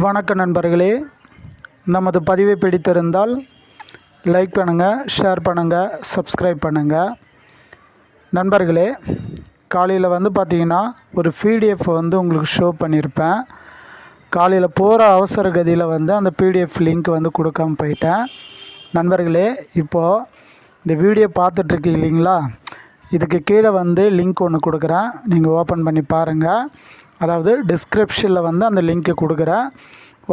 வணக்க நண்பர்களே நமது பதிவை பிடித்திருந்தால் லைக் பண்ணுங்கள் ஷேர் பண்ணுங்கள் சப்ஸ்கிரைப் பண்ணுங்கள் நண்பர்களே காலையில் வந்து பார்த்தீங்கன்னா ஒரு பிடிஎஃப் வந்து உங்களுக்கு ஷோ பண்ணியிருப்பேன் காலையில் போகிற அவசர கதியில் வந்து அந்த பிடிஎஃப் லிங்க் வந்து கொடுக்காம போயிட்டேன். நண்பர்களே இப்போது இந்த வீடியோ பார்த்துட்ருக்கீங்க இல்லைங்களா? இதுக்கு கீழே வந்து லிங்க் ஒன்று கொடுக்குறேன். நீங்கள் ஓப்பன் பண்ணி பாருங்கள் அதாவது டிஸ்கிரிப்ஷனில் வந்து அந்த லிங்க்கு கொடுக்குறேன்.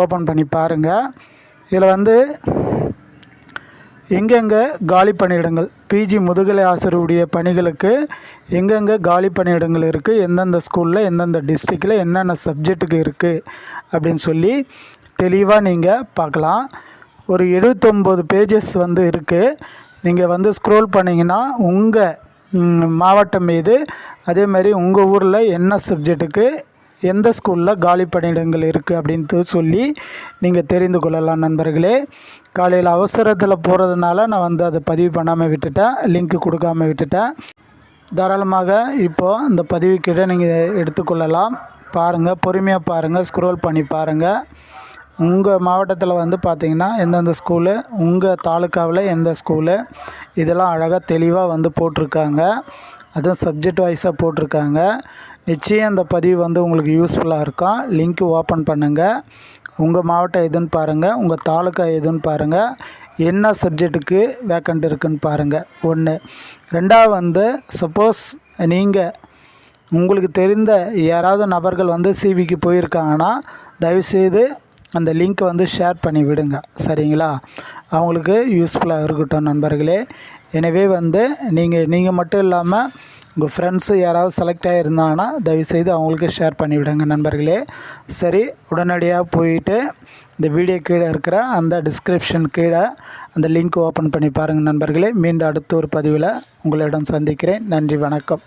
ஓப்பன் பண்ணி பாருங்கள் இதில் வந்து எங்கெங்கே காலி பணியிடங்கள் பிஜி முதுகலை ஆசிரியருடைய பணிகளுக்கு எங்கெங்கே காலி பணியிடங்கள் இருக்குது எந்தெந்த ஸ்கூலில் எந்தெந்த டிஸ்ட்ரிக்டில் என்னென்ன சப்ஜெக்ட்டுக்கு இருக்குது அப்படின்னு சொல்லி தெளிவாக நீங்கள் பார்க்கலாம். ஒரு எழுபத்தொம்போது பேஜஸ் வந்து இருக்குது நீங்கள் வந்து ஸ்க்ரோல் பண்ணிங்கன்னா உங்கள் மாவட்டம் மீது அதே மாதிரி உங்கள் ஊரில் என்ன சப்ஜெக்ட்டுக்கு எந்த ஸ்கூலில் காலி பணியிடங்கள் இருக்குது அப்படின்ட்டு சொல்லி நீங்கள் தெரிந்து கொள்ளலாம் நண்பர்களே. காலையில் அவசரத்தில் போகிறதுனால நான் வந்து அதை பதிவு பண்ணாமல் விட்டுட்டேன். லிங்க் கொடுக்காம விட்டுட்டேன். தாராளமாக இப்போது இந்த பதிவு கீழே நீங்கள் எடுத்துக்கொள்ளலாம். பாருங்கள் பொறுமையாக பாருங்கள் ஸ்க்ரோல் பண்ணி பாருங்கள் உங்கள் மாவட்டத்தில் வந்து பார்த்திங்கன்னா எந்தெந்த ஸ்கூலு உங்கள் தாலுக்காவில் எந்த ஸ்கூலு இதெல்லாம் அழகாக தெளிவாக வந்து போட்டிருக்காங்க. அதுவும் சப்ஜெக்ட் வைஸாக போட்டிருக்காங்க. நிச்சயம் அந்த பதிவு வந்து உங்களுக்கு யூஸ்ஃபுல்லாக இருக்கும் லிங்க் ஓப்பன் பண்ணுங்கள் உங்கள் மாவட்டம் எதுன்னு பாருங்கள் உங்கள் தாலுக்கா எதுன்னு பாருங்கள் என்ன சப்ஜெக்ட்டுக்கு வேக்கண்ட் இருக்குன்னு பாருங்கள் ஒன்று ரெண்டாவது வந்து சப்போஸ் நீங்கள் உங்களுக்கு தெரிந்த யாராவது நபர்கள் வந்து சிவிக்கு போயிருக்காங்கன்னா தயவுசெய்து அந்த லிங்க்கை வந்து ஷேர் பண்ணி விடுங்க. சரிங்களா? அவங்களுக்கு யூஸ்ஃபுல்லாக இருக்கட்டும் நண்பர்களே. எனவே வந்து நீங்கள் நீங்கள் மட்டும் இல்லாமல் உங்கள் ஃப்ரெண்ட்ஸு யாராவது செலக்ட் ஆகியிருந்தாங்கன்னா தயவுசெய்து அவங்களுக்கு ஷேர் பண்ணிவிடுங்க நண்பர்களே. சரி உடனடியாக போயிட்டு இந்த வீடியோ கீழே இருக்கிற அந்த டிஸ்கிரிப்ஷன் கீழே அந்த லிங்க் ஓப்பன் பண்ணி பாருங்கள் நண்பர்களே. மீண்டும் அடுத்த ஒரு பதிவில் உங்களிடம் சந்திக்கிறேன். நன்றி வணக்கம்.